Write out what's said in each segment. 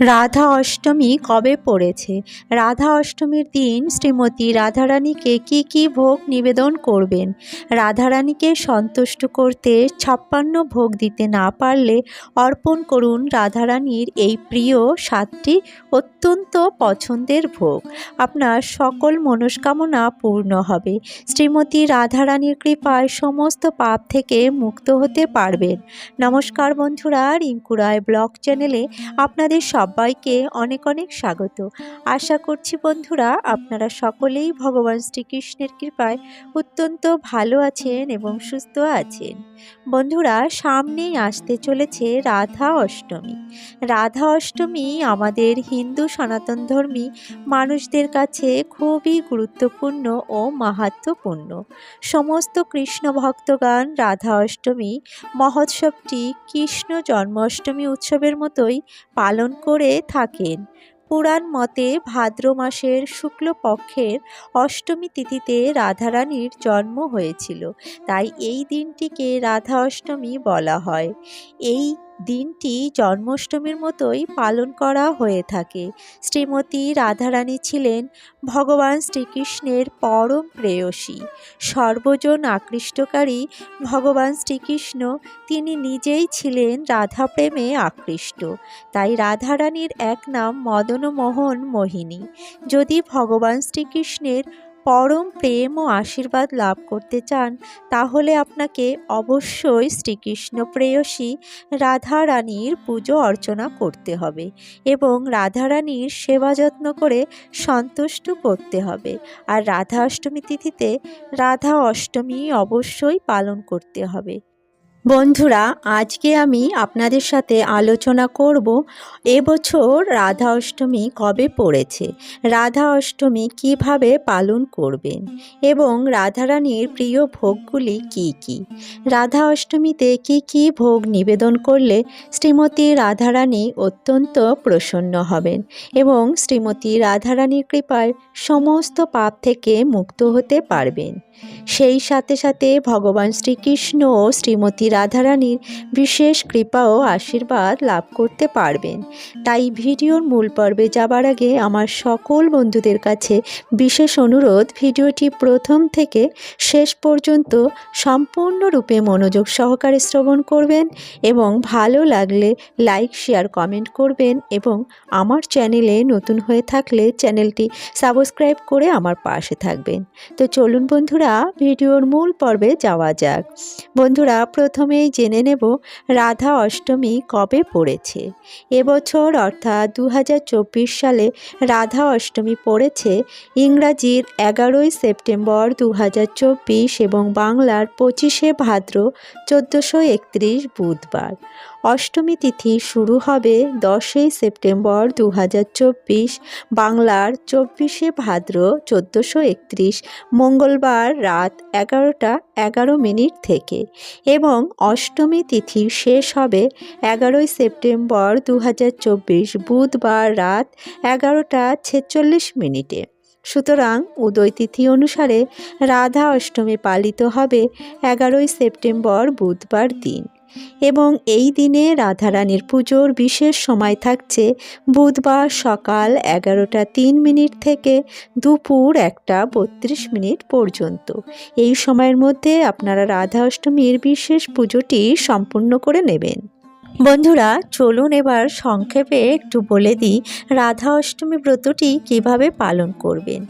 রাধা অষ্টমী কবে পড়েছে? রাধা অষ্টমীর দিন শ্রীমতী রাধারানীকে কি কি ভোগ নিবেদন করবেন? রাধারানীকে সন্তুষ্ট করতে ছাপ্পান্ন ভোগ দিতে না পারলে অর্পণ করুন রাধারানীর এই প্রিয় সাতটি অত্যন্ত পছন্দের ভোগ। আপনার সকল মনস্কামনা পূর্ণ হবে। শ্রীমতী রাধারানীর কৃপায় সমস্ত পাপ থেকে মুক্ত হতে পারবেন। নমস্কার বন্ধুরা রিঙ্কু রায় ব্লগ চ্যানেলে আপনাদের সবাইকে অনেক অনেক স্বাগত। আশা করছি বন্ধুরা আপনারা সকলেই ভগবান শ্রীকৃষ্ণের কৃপায় অত্যন্ত ভালো আছেন এবং সুস্থ আছেন। বন্ধুরা, সামনেই আসতে চলেছে রাধা অষ্টমী। রাধা অষ্টমী আমাদের হিন্দু সনাতন ধর্মী মানুষদের কাছে খুবই গুরুত্বপূর্ণ ও মাহাত্ম্যপূর্ণ। সমস্ত কৃষ্ণ ভক্তগান রাধা অষ্টমী মহোৎসবটি কৃষ্ণ জন্মাষ্টমী উৎসবের মতোই পালন করে থাকেন। পুরাণ মতে ভাদ্র মাসের শুক্লপক্ষের অষ্টমী তিথিতে রাধারানীর জন্ম হয়েছিল, তাই এই দিনটিকে রাধা অষ্টমী বলা হয়। এই দিনটি জন্মাষ্টমীর মতোই পালন করা হয়ে থাকে। শ্রীমতী রাধারানী ছিলেন ভগবান শ্রীকৃষ্ণের পরম প্রেয়সী। সর্বজন আকৃষ্টকারী ভগবান শ্রীকৃষ্ণ, তিনি নিজেই ছিলেন রাধা প্রেমে আকৃষ্ট। তাই রাধারানীর এক নাম মদনমোহন মোহিনী। যদি ভগবান শ্রীকৃষ্ণের পরম প্রেম ও আশীর্বাদ লাভ করতে চান, তাহলে আপনাকে অবশ্যই শ্রীকৃষ্ণ প্রেয়সী রাধারানীর পুজো অর্চনা করতে হবে এবং রাধারানীর সেবা যত্ন করে সন্তুষ্ট করতে হবে। আর রাধা অষ্টমী তিথিতে রাধা অষ্টমী অবশ্যই পালন করতে হবে। বন্ধুরা, আজকে আমি আপনাদের সাথে আলোচনা করব এবছর রাধা অষ্টমী কবে পড়েছে, রাধা অষ্টমী কীভাবে পালন করবেন এবং রাধারানীর প্রিয় ভোগগুলি কি কি। রাধা অষ্টমীতে কি কি ভোগ নিবেদন করলে শ্রীমতী রাধারানী অত্যন্ত প্রসন্ন হবেন এবং শ্রীমতী রাধারানীর কৃপায় সমস্ত পাপ থেকে মুক্ত হতে পারবেন। সেই সাথে সাথে ভগবান শ্রীকৃষ্ণ ও শ্রীমতী রাধারানীর বিশেষ কৃপা ও আশীর্বাদ লাভ করতে পারবেন। তাই ভিডিওর মূল পর্বে যাবার আগে আমার সকল বন্ধুদের কাছে বিশেষ অনুরোধ, ভিডিওটি প্রথম থেকে শেষ পর্যন্ত সম্পূর্ণরূপে মনোযোগ সহকারে শ্রবণ করবেন এবং ভালো লাগলে লাইক, শেয়ার, কমেন্ট করবেন এবং আমার চ্যানেলে নতুন হয়ে থাকলে চ্যানেলটি সাবস্ক্রাইব করে আমার পাশে থাকবেন। তো চলুন বন্ধুরা, ভিডিওর মূল পর্বে যাওয়া যাক। বন্ধুরা প্রথমেই জেনে নেব রাধা অষ্টমী কবে পড়েছে। এবছর অর্থাৎ দু হাজার চব্বিশ সালে রাধা অষ্টমী পড়েছে ইংরাজির এগারোই সেপ্টেম্বর দু হাজার চব্বিশ এবং বাংলার পঁচিশে ভাদ্র চোদ্দোশো বুধবার। অষ্টমী তিথি শুরু হবে দশই সেপ্টেম্বর দু হাজার চব্বিশ, বাংলার চব্বিশে ভাদ্র চোদ্দোশো একত্রিশ, মঙ্গলবার রাত এগারোটা এগারো মিনিট থেকে এবং অষ্টমী তিথি শেষ হবে এগারোই সেপ্টেম্বর দু হাজার চব্বিশ, বুধবার রাত এগারোটা ছেচল্লিশ মিনিটে। সুতরাং উদয় তিথি অনুসারে রাধা অষ্টমী পালিত হবে এগারোই সেপ্টেম্বর বুধবার দিন। এবং এই দিনে রাধারানীর পুজোর বিশেষ সময় থাকছে বুধবার সকাল এগারোটা তিন মিনিট থেকে দুপুর একটা বত্রিশ মিনিট পর্যন্ত। এই সময়ের মধ্যে আপনারা রাধা অষ্টমীর বিশেষ পুজোটি সম্পূর্ণ করে নেবেন। বন্ধুরা, চলুন এবার সংক্ষেপে একটু বলে দিই রাধা অষ্টমী ব্রতটি কীভাবে পালন করবেন।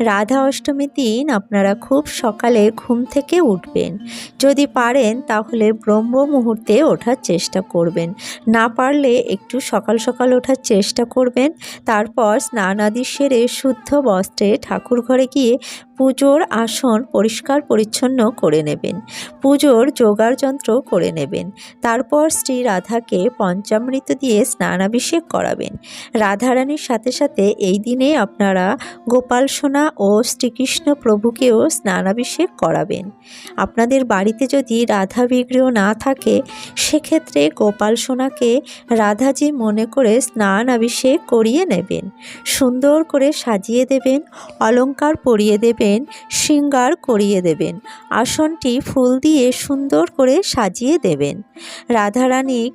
রাধা অষ্টমীর দিন আপনারা খুব সকালে ঘুম থেকে উঠবেন। যদি পারেন, তাহলে ব্রহ্ম মুহূর্তে ওঠার চেষ্টা করবেন। না পারলে একটু সকাল সকাল ওঠার চেষ্টা করবেন। তারপর স্নান আদি সেরে শুদ্ধ বস্ত্রে ঠাকুর ঘরে গিয়ে পুজোর আসন পরিষ্কার পরিচ্ছন্ন করে নেবেন। পুজোর যোগাড় যন্ত্র করে নেবেন। তারপর শ্রী রাধাকে পঞ্চামৃত দিয়ে স্নানাভিষেক করাবেন। রাধারানীর সাথে সাথে এই দিনে আপনারা গোপাল সোনা ও শ্রীকৃষ্ণ প্রভুকেও স্নানাভিষেক করাবেন। আপনাদের বাড়িতে যদি রাধা বিগ্রহ না থাকে, সেক্ষেত্রে গোপাল সোনাকে রাধাজি মনে করে স্নান অভিষেক করিয়ে নেবেন। সুন্দর করে সাজিয়ে দেবেন অলঙ্কার পরিয়ে দেবেন, শৃঙ্গার করিয়ে দেবেন, আসনটি ফুল দিয়ে সুন্দর করে সাজিয়ে দেবেন।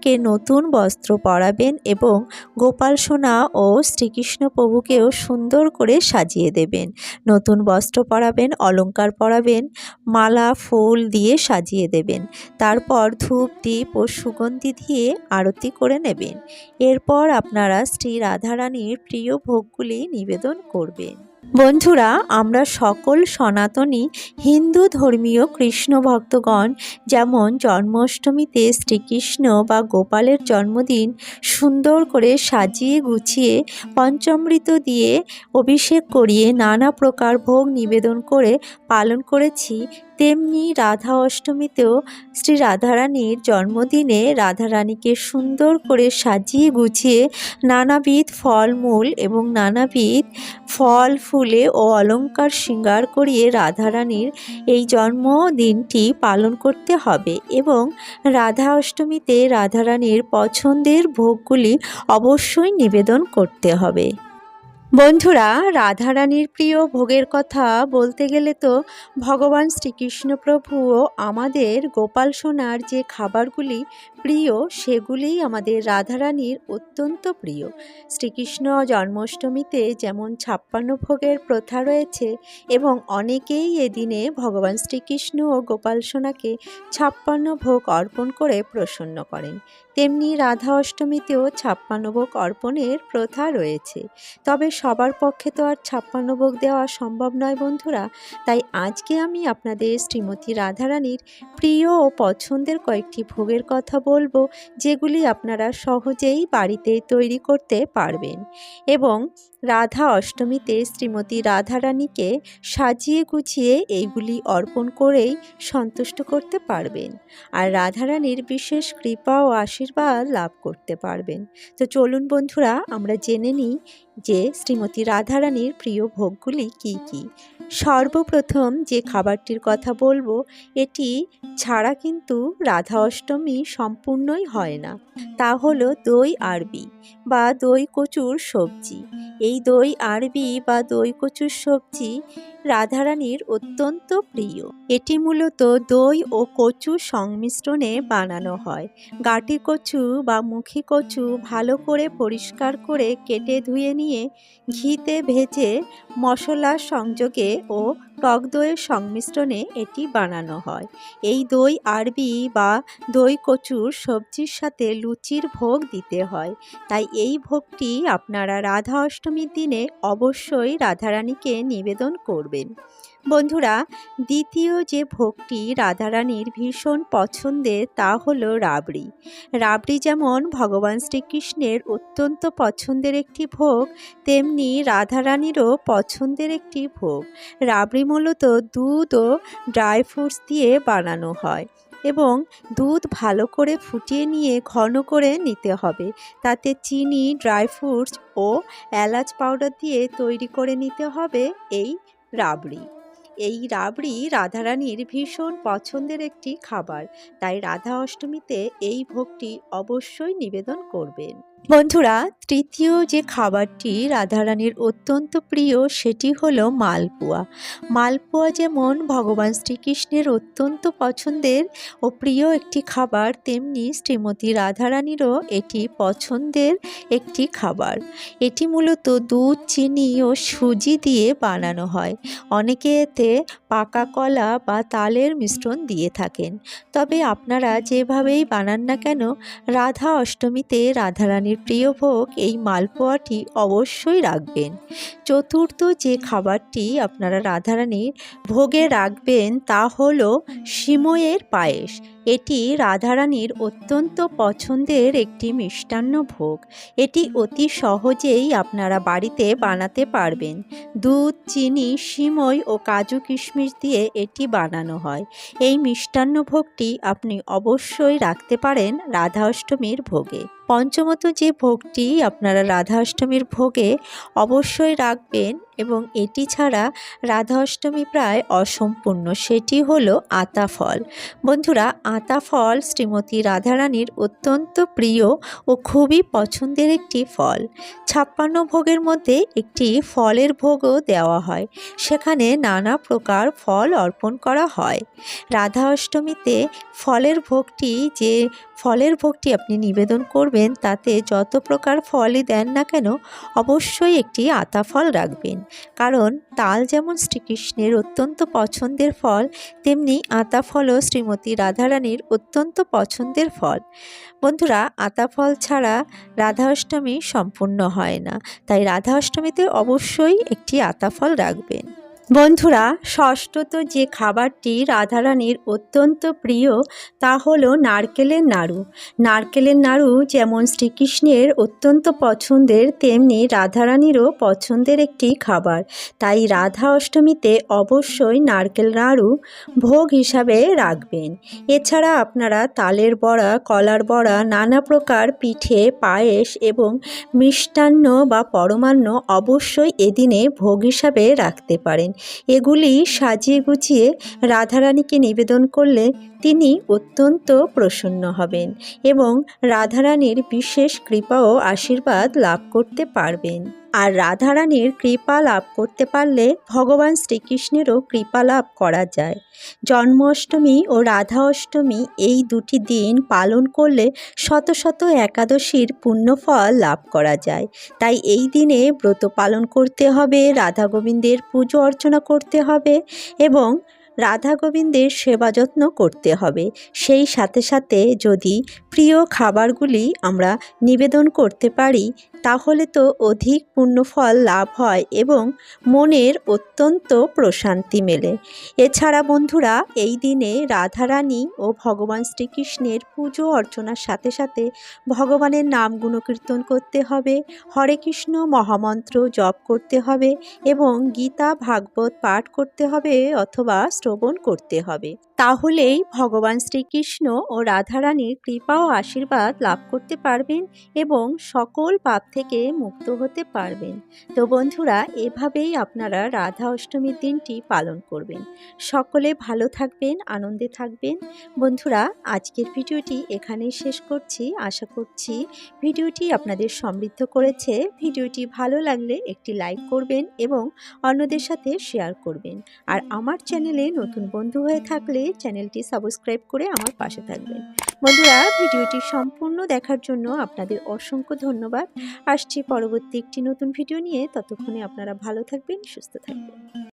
রাধারানীকে নতুন বস্ত্র পরাবেন এবং গোপাল সোনা ও শ্রীকৃষ্ণ প্রভুকেও সুন্দর করে সাজিয়ে দেবেন। নতুন বস্ত্র পরাবেন, অলংকার পরাবেন, মালা, ফুল দিয়ে সাজিয়ে দেবেন। তারপর ধূপ দ্বীপ ও সুগন্ধি দিয়ে আরতি করে নেবেন। এরপর আপনারা শ্রী রাধারানীর প্রিয় ভোগগুলি নিবেদন করবেন। বন্ধুরা, আমরা সকল সনাতনী হিন্দু ধর্মীয় কৃষ্ণ ভক্তগণ, যেমন জন্মাষ্টমীতে শ্রীকৃষ্ণ বা গোপালের জন্মদিন, সুন্দর করে সাজিয়ে গুছিয়ে পঞ্চমৃত দিয়ে অভিষেক করিয়ে নানা প্রকার ভোগ নিবেদন করে পালন করেছি। তেমনি রাধা অষ্টমীতেও শ্রী রাধারানীর জন্মদিনে রাধারানীকে সুন্দর করে সাজিয়ে গুছিয়ে নানাবিধ ফলমূল এবং নানাবিধ ফল, ফুলে ও অলঙ্কার শৃঙ্গার করিয়ে রাধারানীর এই জন্মদিনটি পালন করতে হবে এবং রাধা অষ্টমীতে রাধারানীর পছন্দের ভোগগুলি অবশ্যই নিবেদন করতে হবে। বন্ধুরা, রাধারানীর প্রিয় ভোগের কথা বলতে গেলে তো ভগবান শ্রীকৃষ্ণ প্রভুও আমাদের গোপাল সোনার যে খাবারগুলি প্রিয়, সেগুলিই আমাদের রাধারানীর অত্যন্ত প্রিয়। শ্রীকৃষ্ণ জন্মাষ্টমীতে যেমন ছাপ্পান্ন ভোগের প্রথা রয়েছে এবং অনেকেই এদিনে ভগবান শ্রীকৃষ্ণ ও গোপাল সোনাকে ছাপ্পান্ন ভোগ অর্পণ করে প্রসন্ন করেন। তেমনি রাধা অষ্টমীতেও ছাপ্পান্ন ভোগ অর্পণের প্রথা রয়েছে। তবে সবার পক্ষে তো আর ছাপ্পান্ন ভোগ দেওয়া সম্ভব নয় বন্ধুরা, তাই আজকে আমি আপনাদের শ্রীমতী রাধারানীর প্রিয় ও পছন্দের কয়েকটি ভোগের কথা বলব যেগুলি আপনারা সহজেই বাড়িতে তৈরি করতে পারবেন। এবং রাধা অষ্টমীতে শ্রীমতী রাধারানীকে সাজিয়ে গুছিয়ে এইগুলি অর্পণ করেই সন্তুষ্ট করতে পারবেন। আর রাধারানীর বিশেষ কৃপা ও আশীর্বাদ লাভ করতে পারবেন। তো চলুন বন্ধুরা, আমরা জেনে নিই যে শ্রীমতী রাধারানীর প্রিয় ভোগগুলি কি কি? সর্বপ্রথম যে খাবারটির কথা বলব, এটি ছাড়া কিন্তু রাধা অষ্টমী সম্পূর্ণই হয় না। তা হলো দই আরবি বা দই কচুর সবজি। এই দই আরবি বা দই কচুর সবজি রাধারানীর অত্যন্ত প্রিয়। এটি মূলত দই ও কচু সংমিশ্রণে বানানো হয়। গাটি কচু বা মুখী কচু ভালো করে পরিষ্কার করে কেটে ধুয়ে নিয়ে ঘিতে ভেজে মশলা সংযোগে ও টক দইয়ের সংমিশ্রণে এটি বানানো হয়। এই দই আরবি বা দই কচুর সবজির সাথে লুচির ভোগ দিতে হয়। তাই এই ভোগটি আপনারা রাধা অষ্টমীর দিনে অবশ্যই রাধারানীকে নিবেদন করবেন। বন্ধুরা, দ্বিতীয় যে ভোগটি রাধারানীর ভীষণ পছন্দের তা হলো রাবড়ি। রাবড়ি যেমন ভগবান শ্রীকৃষ্ণের অত্যন্ত পছন্দের একটি ভোগ, তেমনি রাধারানীরও পছন্দের একটি ভোগ। রাবড়ি মূলত দুধ ও ড্রাই ফ্রুটস দিয়ে বানানো হয়। এবং দুধ ভালো করে ফুটিয়ে নিয়ে ঘন করে নিতে হবে। তাতে চিনি ড্রাই ফ্রুটস ও এলাচ পাউডার দিয়ে তৈরি করে নিতে হবে এই রাবড়ি। এই রাবড়ি রাধারানীর ভীষণ পছন্দের একটি খাবার। তাই রাধা অষ্টমীতে এই ভোগটি অবশ্যই নিবেদন করবেন। বন্ধুরা, তৃতীয় যে খাবারটি রাধারানীর অত্যন্ত প্রিয়, সেটি হলো মালপোয়া। মালপোয়া যেমন ভগবান শ্রীকৃষ্ণের অত্যন্ত পছন্দের ও প্রিয় একটি খাবার, তেমনি শ্রীমতী রাধারানীরও এটি পছন্দের একটি খাবার। এটি মূলত দুধ, চিনি ও সুজি দিয়ে বানানো হয়। অনেকে এতে পাকা কলা বা তালের মিশ্রণ দিয়ে থাকেন। তবে আপনারা যেভাবেই বানান না কেন, রাধা অষ্টমীতে রাধারানীর প্রিয় ভোগ, এই মালপোয়াটি অবশ্যই রাখবেন। চতুর্থ যে খাবারটি আপনারা রাধারানীর ভোগে রাখবেন তা হলো সিময়ের পায়েস। এটি রাধারানীর অত্যন্ত পছন্দের একটি মিষ্টান্ন ভোগ। এটি অতি সহজেই আপনারা বাড়িতে বানাতে পারবেন। দুধ, চিনি, সিমই ও কাজু কিশমিশ দিয়ে এটি বানানো হয়। এই মিষ্টান্ন ভোগটি আপনি অবশ্যই রাখতে পারেন রাধা অষ্টমীর ভোগে। পঞ্চমত যে ভোগটি আপনারা রাধা অষ্টমীর ভোগে অবশ্যই রাখবেন এবং এটি ছাড়া রাধা অষ্টমী প্রায় অসম্পূর্ণ। সেটি হলো আতা ফল বন্ধুরা আতা ফল শ্রীমতী রাধারানীর অত্যন্ত প্রিয় ও খুবই পছন্দের একটি ফল। ছাপ্পান্ন ভোগের মধ্যে একটি ফলের ভোগও দেওয়া হয়। সেখানে নানা প্রকার ফল অর্পণ করা হয়। রাধা অষ্টমীতে ফলের ভোগটি যে ফলের ভোগটি আপনি নিবেদন করবেন, তাতে যত প্রকার ফলই দেন না কেন, অবশ্যই একটি আতা ফল রাখবেন। কারণ তাল যেমন শ্রীকৃষ্ণের অত্যন্ত পছন্দের ফল, তেমনি আতা ফলও শ্রীমতী রাধারানীর অত্যন্ত পছন্দের ফল। বন্ধুরা আতা ফল ছাড়া রাধা অষ্টমী সম্পূর্ণ হয় না। তাই রাধা অষ্টমীতে অবশ্যই একটি আতা ফল রাখবেন। বন্ধুরা ষষ্ঠত যে খাবারটি রাধারানীর অত্যন্ত প্রিয়, তা হলো নারকেলের নাড়ু। নারকেলের নাড়ু যেমন শ্রীকৃষ্ণের অত্যন্ত পছন্দের, তেমনি রাধারানীরও পছন্দের একটি খাবার। তাই রাধা অষ্টমীতে অবশ্যই নারকেল নাড়ু ভোগ হিসাবে রাখবেন। এছাড়া আপনারা তালের বড়া, কলার বড়া, নানা প্রকার পিঠে, পায়েস এবং মিষ্টান্ন বা পরমান্ন অবশ্যই এদিনে ভোগ হিসাবে রাখতে পারেন। এগুলি সাজিয়ে গুছিয়ে রাধারানীকে নিবেদন করলে তিনি অত্যন্ত প্রসন্ন হবেন এবং রাধারানীর বিশেষ কৃপা ও আশীর্বাদ লাভ করতে পারবেন। আর রাধারানীর কৃপা লাভ করতে পারলে ভগবান শ্রীকৃষ্ণেরও কৃপা লাভ করা যায়। জন্মাষ্টমী ও রাধা অষ্টমী এই দুটি দিন পালন করলে শত শত একাদশীর পুণ্যফল লাভ করা যায়। তাই এই দিনে ব্রত পালন করতে হবে, রাধা গোবিন্দের পুজো অর্চনা করতে হবে এবং রাধা গোবিন্দের সেবা যত্ন করতে হবে। সেই সাথে সাথে যদি প্রিয় খাবারগুলি আমরা নিবেদন করতে পারি, তাহলে তো অধিক পুণ্যফল লাভ হয় এবং মনের অত্যন্ত প্রশান্তি মেলে। এছাড়া বন্ধুরা, এই দিনে রাধারানী ও ভগবান শ্রীকৃষ্ণের পুজো অর্চনার সাথে সাথে ভগবানের নাম গুণকীর্তন করতে হবে, হরে কৃষ্ণ মহামন্ত্র জপ করতে হবে এবং গীতা ভাগবত পাঠ করতে হবে অথবা শ্রবণ করতে হবে। তাহলেই ভগবান শ্রীকৃষ্ণ ও রাধারানীর কৃপা ও আশীর্বাদ লাভ করতে পারবেন এবং সকল পাপ থেকে মুক্ত হতে পারবেন। তো বন্ধুরা, এভাবেই আপনারা রাধা অষ্টমীর দিনটি পালন করবেন। সকলে ভালো থাকবেন, আনন্দে থাকবেন। বন্ধুরা, আজকের ভিডিওটি এখানেই শেষ করছি। আশা করছি ভিডিওটি আপনাদের সমৃদ্ধ করেছে। ভিডিওটি ভালো লাগলে একটি লাইক করবেন এবং অন্যদের সাথে শেয়ার করবেন। আর আমার চ্যানেলে নতুন বন্ধু হয়ে থাকলে চ্যানেলটি সাবস্ক্রাইব করে আমার পাশে থাকবেন। বন্ধুরা, ভিডিওটি সম্পূর্ণ দেখার জন্য আপনাদের অসংখ্য ধন্যবাদ। আসছি পরবর্তী একটি নতুন ভিডিও নিয়ে। ততক্ষণে আপনারা ভালো থাকবেন, সুস্থ থাকবেন।